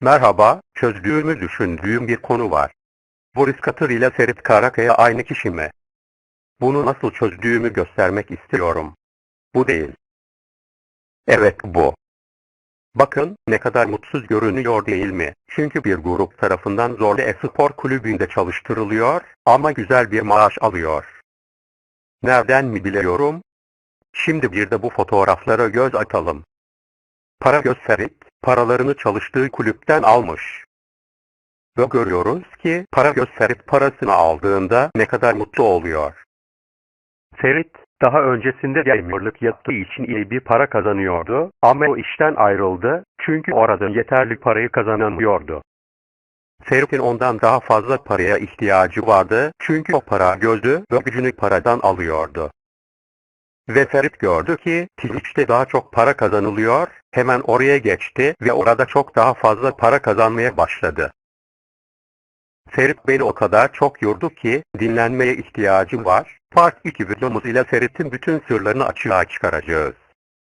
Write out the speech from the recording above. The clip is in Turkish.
Merhaba, çözdüğümü düşündüğüm bir konu var. Boris Katır ile Ferit Karakaya aynı kişi mi? Bunu nasıl çözdüğümü göstermek istiyorum. Bu değil. Evet bu. Bakın ne kadar mutsuz görünüyor değil mi? Çünkü bir grup tarafından Zorlu Espor Kulübü'nde çalıştırılıyor ama güzel bir maaş alıyor. Nereden mi biliyorum? Şimdi bir de bu fotoğraflara göz atalım. Para Ferit, paralarını çalıştığı kulüpten almış. Ve görüyoruz ki para Ferit parasını aldığında ne kadar mutlu oluyor. Ferit, daha öncesinde gamerlık yaptığı için iyi bir para kazanıyordu ama o işten ayrıldı çünkü orada yeterli parayı kazanamıyordu. Ferit'in ondan daha fazla paraya ihtiyacı vardı çünkü o para gözdü ve gücünü paradan alıyordu. Ve Ferit gördü ki Twitch'te daha çok para kazanılıyor, hemen oraya geçti ve orada çok daha fazla para kazanmaya başladı. Ferit beni o kadar çok yordu ki dinlenmeye ihtiyacım var. Part 2 videomuz ile Ferit'in bütün sırlarını açığa çıkaracağız.